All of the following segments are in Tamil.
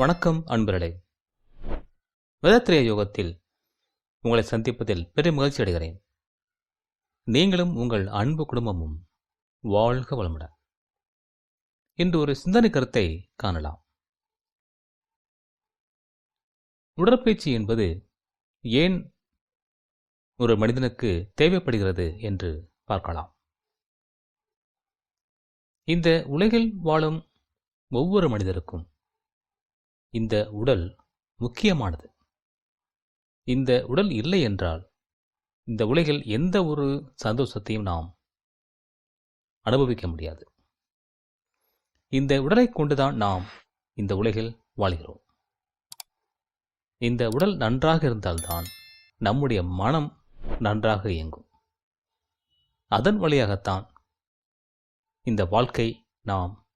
வணக்கம் அன்பர்களே. வேதத்திரிய யோகத்தில் உங்களை சந்திப்பதில் பெரும் மகிழ்ச்சி அடைகிறேன். நீங்களும் உங்கள் அன்பு குடும்பமும் வாழ்க வளமுடன் இன்று ஒரு சிந்தனை கருத்தை காணலாம். உடற்பயிற்சி என்பது ஏன் ஒரு மனிதனுக்கு தேவைப்படுகிறது என்று பார்க்கலாம். இந்த உலகில் வாழும் ஒவ்வொரு மனிதருக்கும் இந்த உடல் முக்கியமானது. இந்த உடல் இல்லை என்றால் இந்த உலகில் எந்த ஒரு சந்தோஷத்தையும் நாம் அனுபவிக்க முடியாது. இந்த உடலை கொண்டுதான் நாம் இந்த உலகில் வாழ்கிறோம். இந்த உடல் நன்றாக இருந்தால்தான் நம்முடைய மனம் நன்றாக இயங்கும். அதன் வழியாகத்தான் இந்த வாழ்க்கை நாம்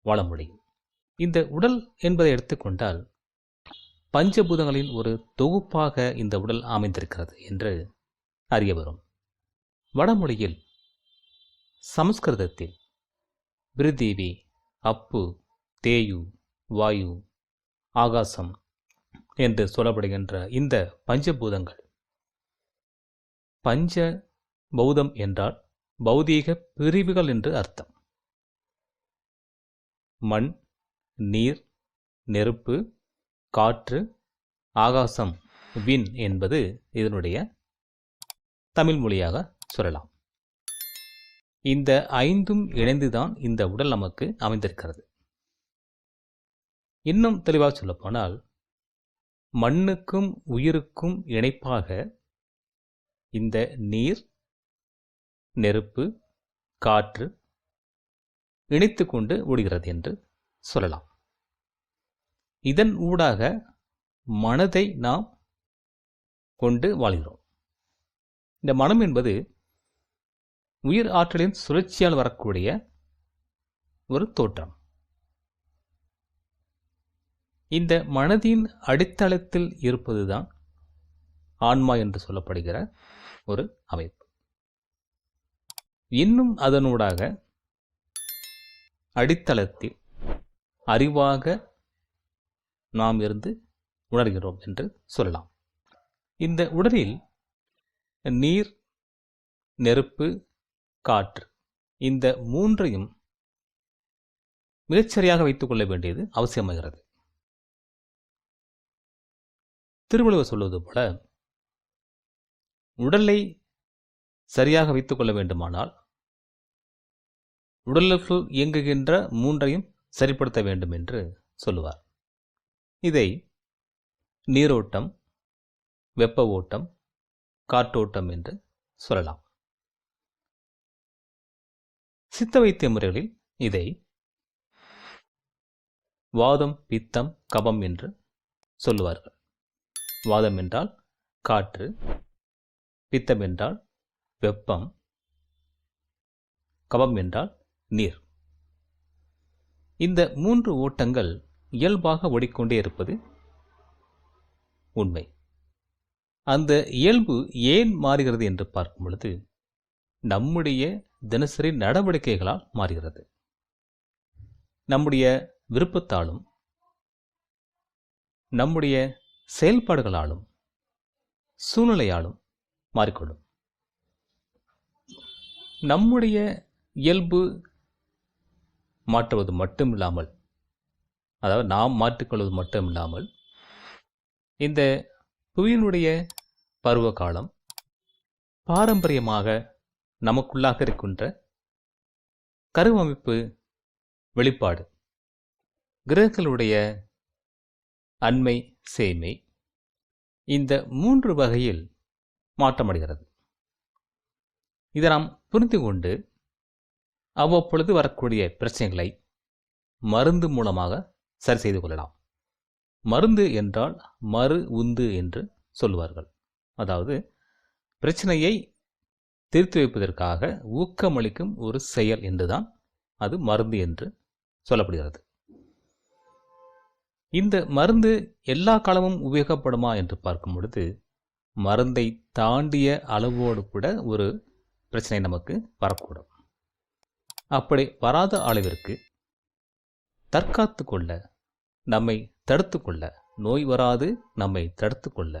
வாழ முடியும். இந்த உடல் என்பதை எடுத்துக்கொண்டால் பஞ்சபூதங்களின் ஒரு தொகுப்பாக இந்த உடல் அமைந்திருக்கிறது என்று அறிய வரும். வடமொழியில் சமஸ்கிருதத்தில் பிரிதீவி அப்பு தேயு வாயு ஆகாசம் என்று சொல்லப்படுகின்ற இந்த பஞ்சபூதங்கள் பஞ்ச பௌதம் என்றால் பௌதீக பிரிவுகள் என்று அர்த்தம். மண் நீர் நெருப்பு காற்று ஆகாசம் வின் என்பது இதனுடைய தமிழ் மொழியாக சொல்லலாம். இந்த ஐந்தும் இணைந்துதான் இந்த உடல் நமக்கு அமைந்திருக்கிறது. இன்னும் தெளிவாக சொல்லப்போனால் மண்ணுக்கும் உயிருக்கும் இணைப்பாக இந்த நீர் நெருப்பு காற்று இணைத்து கொண்டு ஓடுகிறது என்று சொல்லலாம். இதன் ஊடாக மனதை நாம் கொண்டு வாழ்கிறோம். இந்த மனம் என்பது உயிர் ஆற்றலின் சுழற்சியால் வரக்கூடிய ஒரு தோற்றம். இந்த மனதின் அடித்தளத்தில் இருப்பதுதான் ஆன்மா என்று சொல்லப்படுகிற ஒரு அமைப்பு. இன்னும் அதனூடாக அடித்தளத்தில் அறிவாக நாம் இருந்து உணர்கிறோம் என்று சொல்லலாம். இந்த உடலில் நீர் நெருப்பு காற்று இந்த மூன்றையும் மிகச்சரியாக வைத்துக் கொள்ள வேண்டியது அவசியமாகிறது. திருவள்ளுவர் சொல்வது போல உடலை சரியாக வைத்துக் கொள்ள வேண்டுமானால் உடலுக்குள் இயங்குகின்ற மூன்றையும் சரிப்படுத்த வேண்டும் என்று சொல்லுவார். இதை நீரோட்டம் வெப்ப ஓட்டம் காற்றோட்டம் என்று சொல்லலாம். சித்த வைத்திய முறைகளில் இதை வாதம் பித்தம் கபம் என்று சொல்லுவார்கள். வாதம் என்றால் காற்று பித்தம் என்றால் வெப்பம் கபம் என்றால் நீர். இந்த மூன்று ஓட்டங்கள் இயல்பாக ஓடிக்கொண்டே இருப்பது உண்மை. அந்த இயல்பு ஏன் மாறுகிறது என்று பார்க்கும் பொழுது நம்முடைய தினசரி நடவடிக்கைகளால் மாறுகிறது. நம்முடைய விருப்பத்தாலும் நம்முடைய செயல்பாடுகளாலும் சூழ்நிலையாலும் மாறிக்கொள்ளும். நம்முடைய இயல்பு மாற்றுவது மட்டுமில்லாமல் அதாவது நாம் மாற்றிக்கொள்வது மட்டும் இல்லாமல் இந்த புவியினுடைய பருவ காலம் பாரம்பரியமாக நமக்குள்ளாக இருக்கின்ற கருவமைப்பு வெளிப்பாடு கிரகங்களுடைய அண்மை சேமை இந்த மூன்று வகையில் மாற்றமடைகிறது. இதை நாம் புரிந்து கொண்டு அவ்வப்பொழுது வரக்கூடிய பிரச்சனைகளை மருந்து மூலமாக சரி செய்து கொள்ளலாம். மருந்து என்றால் மறு உந்து என்று சொல்லுவார்கள். அதாவது பிரச்சனையை தீர்த்து வைப்பதற்காக ஊக்கமளிக்கும் ஒரு செயல் என்றுதான் அது மருந்து என்று சொல்லப்படுகிறது. இந்த மருந்து எல்லா காலமும் உபயோகப்படுமா என்று பார்க்கும் பொழுது மருந்தை தாண்டிய அளவோடு கூட ஒரு பிரச்சனை நமக்கு வரக்கூடும். அப்படி வராத அளவிற்கு தற்காத்து கொள்ள நம்மை தடுத்துக்கொள்ள நோய் வராது நம்மை தடுத்துக்கொள்ள.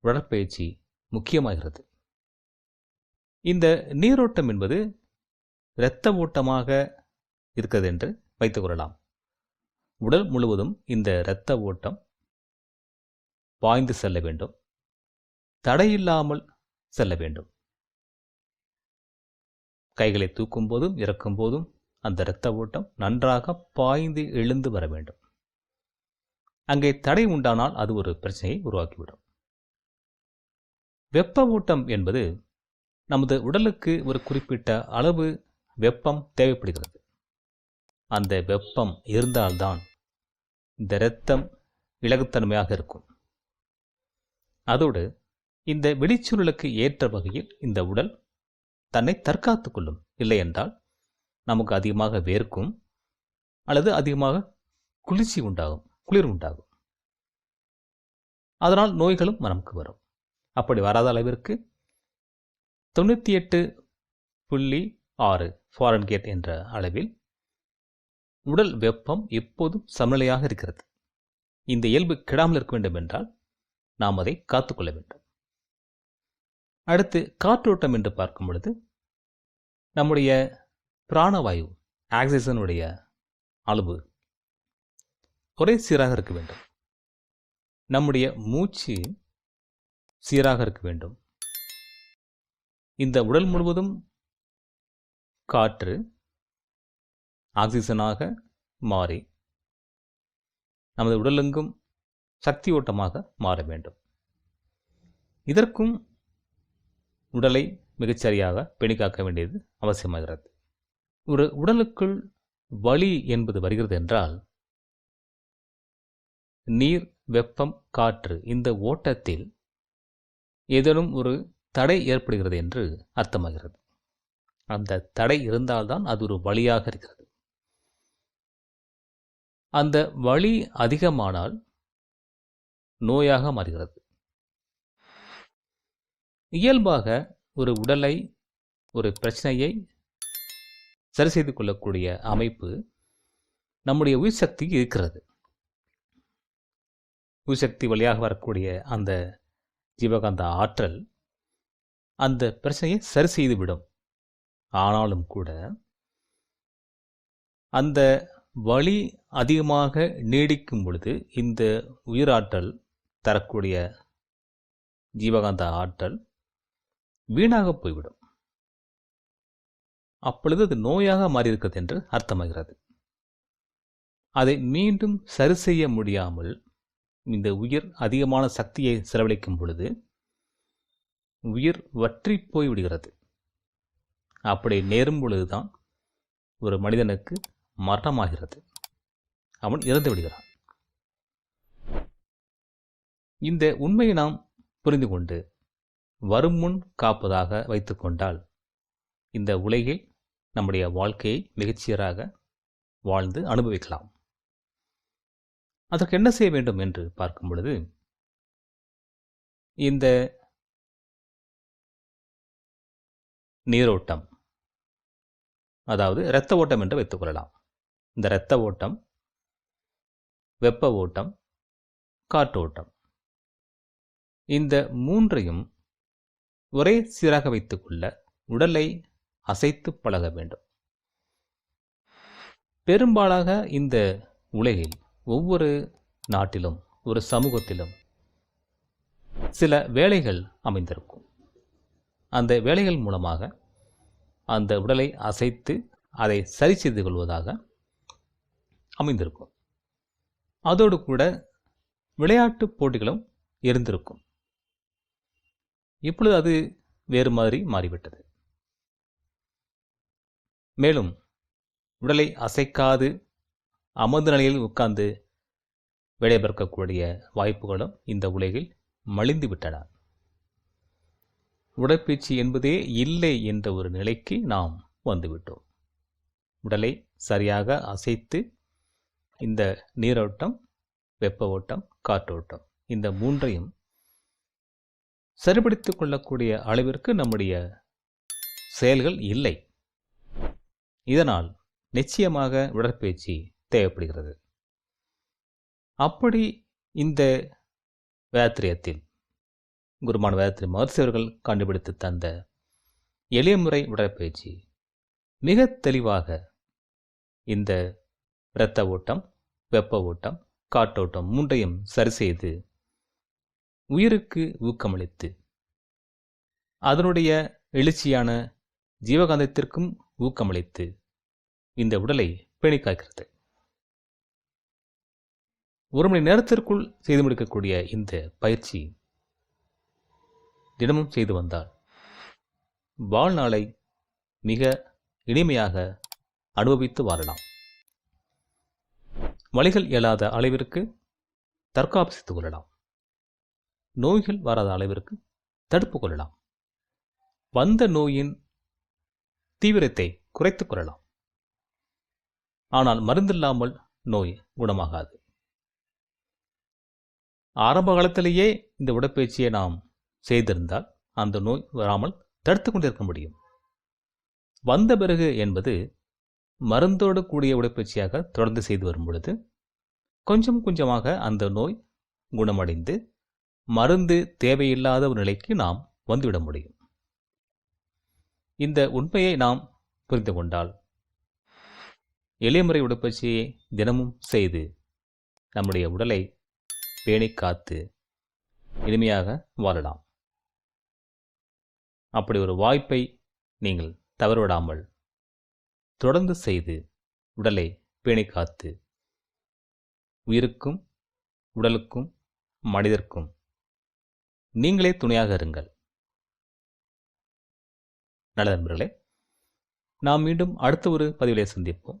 உடற்பயிற்சி முக்கியமாகிறது. இந்த நீரோட்டம் என்பது இரத்த ஓட்டமாக இருக்கிறது என்று வைத்துக் கொள்ளலாம். உடல் முழுவதும் இந்த இரத்த ஓட்டம் பாய்ந்து செல்ல வேண்டும். தடையில்லாமல் செல்ல வேண்டும். கைகளை தூக்கும் போதும் இறக்கும் போதும் அந்த இரத்த ஓட்டம் நன்றாக பாய்ந்து எழுந்து வர வேண்டும். அங்கே தடை உண்டானால் அது ஒரு பிரச்சனையை உருவாக்கிவிடும். வெப்ப ஓட்டம் என்பது நமது உடலுக்கு ஒரு குறிப்பிட்ட அளவு வெப்பம் தேவைப்படுகிறது. அந்த வெப்பம் இருந்தால்தான் இந்த இரத்தம் இலகுத்தன்மையாக இருக்கும். அதோடு இந்த வெளிச்சூழலுக்கு ஏற்ற வகையில் இந்த உடல் தன்னை தற்காத்து கொள்ளும். இல்லையென்றால் நமக்கு அதிகமாக வேர்க்கும் அல்லது அதிகமாக குளிர்ச்சி உண்டாகும் குளிர் உண்டாகும். அதனால் நோய்களும் நமக்கு வரும். அப்படி வராத அளவிற்கு தொண்ணூற்றி எட்டு புள்ளி ஆறு ஃபாரன்கேட் என்ற அளவில் உடல் வெப்பம் எப்போதும் சமநிலையாக இருக்கிறது. இந்த இயல்பு கெடாமல் இருக்க வேண்டும் என்றால் நாம் அதை காத்துக்கொள்ள வேண்டும். அடுத்து காற்றோட்டம் என்று பார்க்கும் பொழுது நம்முடைய பிராணவாயு ஆக்சிஜனுடைய அளவு ஒரே சீராக இருக்க வேண்டும். நம்முடைய மூச்சு சீராக இருக்க வேண்டும். இந்த உடல் முழுவதும் காற்று ஆக்சிஜனாக மாறி நமது உடலெங்கும் சக்தி ஓட்டமாக மாற வேண்டும். இதற்கும் உடலை மிகச்சரியாக பேணிக்காக்க வேண்டியது அவசியமாகிறது. ஒரு உடலுக்குள் வலி என்பது வருகிறது என்றால் நீர் வெப்பம் காற்று இந்த ஓட்டத்தில் ஏதேனும் ஒரு தடை ஏற்படுகிறது என்று அர்த்தமாகிறது. அந்த தடை இருந்தால்தான் அது ஒரு வழியாக இருக்கிறது. அந்த வழி அதிகமானால் நோயாக மாறுகிறது. இயல்பாக ஒரு உடலை ஒரு பிரச்சனையை சரி செய்து கொள்ளக்கூடிய அமைப்பு நம்முடைய உயிர் சக்தி இருக்கிறது. உயிர் சக்தி வழியாக வரக்கூடிய அந்த ஜீவகாந்த ஆற்றல் அந்த பிரச்சனையை சரி செய்துவிடும். ஆனாலும் கூட அந்த வலி அதிகமாக நீடிக்கும் பொழுது இந்த உயிராற்றல் தரக்கூடிய ஜீவகாந்த ஆற்றல் வீணாக போய்விடும். அப்பொழுது அது நோயாக மாறியிருக்கிறது என்று அர்த்தமாகிறது. அதை மீண்டும் சரி செய்ய முடியாமல் இந்த உயிர் அதிகமான சக்தியை செலவழிக்கும் பொழுது உயிர் வற்றி போய் விடுகிறது அப்படி நேரும் பொழுதுதான் ஒரு மனிதனுக்கு மரணமாகிறது. அவன் இறந்து விடுகிறான். இந்த உண்மையை நாம் புரிந்து கொண்டு வரும் முன் காப்பதாக வைத்துக்கொண்டால் இந்த உலகில் நம்முடைய வாழ்க்கையை மிகச்சீராக வாழ்ந்து அனுபவிக்கலாம். அதற்கு என்ன செய்ய வேண்டும் என்று பார்க்கும் பொழுது இந்த நீரோட்டம் அதாவது இரத்த ஓட்டம் என்று வைத்துக் கொள்ளலாம். இந்த இரத்த ஓட்டம் வெப்ப ஓட்டம் காற்றோட்டம் இந்த மூன்றையும் ஒரே சீராக வைத்துக்கொள்ள உடலை அசைத்து பழக வேண்டும். பெரும்பாலாக இந்த உலகில் ஒவ்வொரு நாட்டிலும் ஒரு சமூகத்திலும் சில வேலைகள் அமைந்திருக்கும். அந்த வேலைகள் மூலமாக அந்த உடலை அசைத்து அதை சரி செய்து கொள்வதாக அமைந்திருக்கும். அதோடு கூட விளையாட்டு போட்டிகளும் இருந்திருக்கும். இப்பொழுது அது வேறு மாதிரி மாறிவிட்டது. மேலும் உடலை அசைக்காது அமர்ந்த நிலையில் உட்கார்ந்து வேலை பார்க்கக்கூடிய வாய்ப்புகளும் இந்த உலகில் மலிந்து விட்டன. உடற்பயிற்சி என்பதே இல்லை என்ற ஒரு நிலைக்கு நாம் வந்துவிட்டோம். உடலை சரியாக அசைத்து இந்த நீரோட்டம் வெப்ப ஓட்டம் காற்றோட்டம் இந்த மூன்றையும் சரிபடுத்திக் கொள்ளக்கூடிய அளவிற்கு நம்முடைய செயல்கள் இல்லை. இதனால் நிச்சயமாக உடற்பயிற்சி தேவைப்படுகிறது. அப்படி இந்த வேத்திரியத்தில் குருமான வேத்திரி மகர்ஷி அவர்கள் கண்டுபிடித்து தந்த எளிய முறை உடற்பயிற்சி மிக தெளிவாக இந்த இரத்த ஓட்டம் வெப்ப ஓட்டம் காற்றோட்டம் மூன்றையும் சரி செய்து உயிருக்கு ஊக்கமளித்து அதனுடைய எழுச்சியான ஜீவகாந்தத்திற்கும் ஊக்கமளித்து இந்த உடலை பேணி ஒரு மணி நேரத்திற்குள் செய்து முடிக்கக்கூடிய இந்த பயிற்சி தினமும் செய்து வந்தால் வாழ்நாளை மிக இனிமையாக அனுபவித்து வாழலாம். வழிகள் இயலாத அளவிற்கு தற்காப்பு கொள்ளலாம். நோய்கள் வராத அளவிற்கு தடுப்பு கொள்ளலாம். வந்த நோயின் தீவிரத்தை குறைத்துக் கொள்ளலாம். ஆனால் மருந்தில்லாமல் நோய் குணமாகாது. ஆரம்ப காலத்திலேயே இந்த உடற்பயிற்சியை நாம் செய்திருந்தால் அந்த நோய் வராமல் தடுத்து கொண்டிருக்க முடியும். வந்த பிறகு என்பது மருந்தோடு கூடிய உடற்பயிற்சியாக தொடர்ந்து செய்து வரும் பொழுது கொஞ்சம் கொஞ்சமாக அந்த நோய் குணமடைந்து மருந்து தேவையில்லாத ஒரு நிலைக்கு நாம் வந்துவிட முடியும். இந்த உண்மையை நாம் புரிந்து கொண்டால் எளிய முறை உடற்பயிற்சியை தினமும் செய்து நம்முடைய உடலை பேணி காத்து இனிமையாக வாழலாம். அப்படி ஒரு வாய்ப்பை நீங்கள் தவறுவிடாமல் தொடர்ந்து செய்து உடலை பேணி காத்து உயிருக்கும் உடலுக்கும் மனிதர்க்கும் நீங்களே துணையாக இருங்கள். நல்ல நண்பர்களே நாம் மீண்டும் அடுத்த ஒரு பதிவிலே சந்திப்போம்.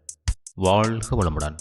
வாழ்க வளமுடன்.